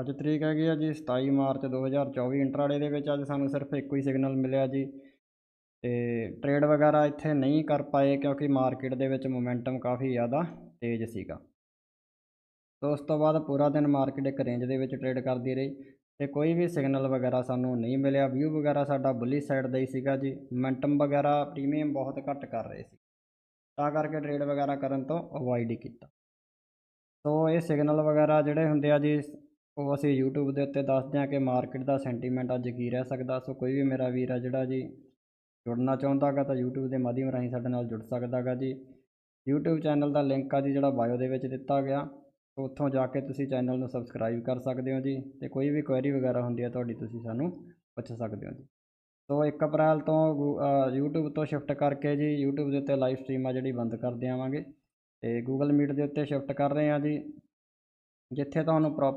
ਅੱਜ ਤਰੀਕ ਹੈਗੀ ਆ ਜੀ 27 ਮਾਰਚ 2024 ਇੰਟਰਾਡੇ ਦੇ ਵਿੱਚ ਅੱਜ ਸਾਨੂੰ ਸਿਰਫ ਇੱਕੋ ਹੀ ਸਿਗਨਲ ਮਿਲਿਆ ਜੀ। ਤੇ ਟ੍ਰੇਡ ਵਗੈਰਾ ਇੱਥੇ ਨਹੀਂ ਕਰ ਪਾਏ ਕਿਉਂਕਿ ਮਾਰਕੀਟ ਦੇ ਵਿੱਚ ਮੋਮੈਂਟਮ ਕਾਫੀ ਜ਼ਿਆਦਾ ਤੇਜ਼ ਸੀਗਾ। ਤੋਂ ਉਸ ਤੋਂ ਬਾਅਦ ਪੂਰਾ ਦਿਨ ਮਾਰਕੀਟ ਇੱਕ ਰੇਂਜ ਦੇ ਵਿੱਚ ਟ੍ਰੇਡ ਕਰਦੀ ਰਹੀ ਤੇ ਕੋਈ ਵੀ ਸਿਗਨਲ ਵਗੈਰਾ ਸਾਨੂੰ ਨਹੀਂ ਮਿਲਿਆ। ਵਿਊ ਵਗੈਰਾ ਸਾਡਾ ਬੁੱਲੀ ਸਾਈਡ ਦਾ ਹੀ ਸੀਗਾ ਜੀ। ਮੋਮੈਂਟਮ ਵਗੈਰਾ, ਪ੍ਰੀਮੀਅਮ ਬਹੁਤ ਘੱਟ ਕਰ ਰਹੇ ਸੀ। ਤਾਂ ਕਰਕੇ ਟ੍ਰੇਡ ਵਗੈਰਾ ਕਰਨ ਤੋਂ ਅਵੋਇਡ ਹੀ ਕੀਤਾ। ਸੋ ਇਹ ਸਿਗਨਲ ਵਗੈਰਾ ਜਿਹੜੇ ਹੁੰਦੇ ਆ ਜੀ ਉਹ ਅਸੀਂ ਯੂਟਿਊਬ ਦੇ ਉੱਤੇ ਦੱਸਦੇ ਹਾਂ ਕਿ ਮਾਰਕੀਟ ਦਾ ਸੈਂਟੀਮੈਂਟ ਅੱਜ ਕੀ ਰਹਿ ਸਕਦਾ। ਸੋ ਕੋਈ ਵੀ ਮੇਰਾ ਵੀਰ ਆ ਜਿਹੜਾ ਜੀ ਜੁੜਨਾ ਚਾਹੁੰਦਾ ਗਾ ਤਾਂ YouTube ਦੇ ਮਾਧਿਅਮ ਰਾਹੀਂ ਸਾਡੇ ਨਾਲ ਜੁੜ ਸਕਦਾ ਗਾ ਜੀ। YouTube ਚੈਨਲ ਦਾ ਲਿੰਕ ਆ ਜੀ ਜਿਹੜਾ ਬਾਇਓ ਦੇ ਵਿੱਚ ਦਿੱਤਾ ਗਿਆ। ਸੋ ਉੱਥੋਂ ਜਾ ਕੇ ਤੁਸੀਂ ਚੈਨਲ ਨੂੰ ਸਬਸਕ੍ਰਾਈਬ ਕਰ ਸਕਦੇ ਹੋ ਜੀ ਤੇ ਕੋਈ ਵੀ ਕੁਐਰੀ ਵਗੈਰਾ ਹੁੰਦੀ ਹੈ ਤੁਹਾਡੀ ਤੁਸੀਂ ਸਾਨੂੰ ਪੁੱਛ ਸਕਦੇ ਹੋ ਜੀ। ਸੋ 1 ਅਪ੍ਰੈਲ ਤੋਂ ਗੂ- ਅ, YouTube ਤੋਂ ਸ਼ਿਫਟ ਕਰਕੇ ਜੀ YouTube ਦੇ ਉੱਤੇ ਲਾਈਵ ਸਟ੍ਰੀਮ ਆ ਜਿਹੜੀ ਬੰਦ ਕਰ ਦਿਆਵਾਂਗੇ। ਤੇ Google Meet ਦੇ ਉੱਤੇ ਸ਼ਿਫਟ ਕਰ ਰਹੇ ਹਾਂ ਜੀ। ਜਿੱਥੇ ਤੁਹਾਨੂੰ ਪ੍ਰੋਪਰ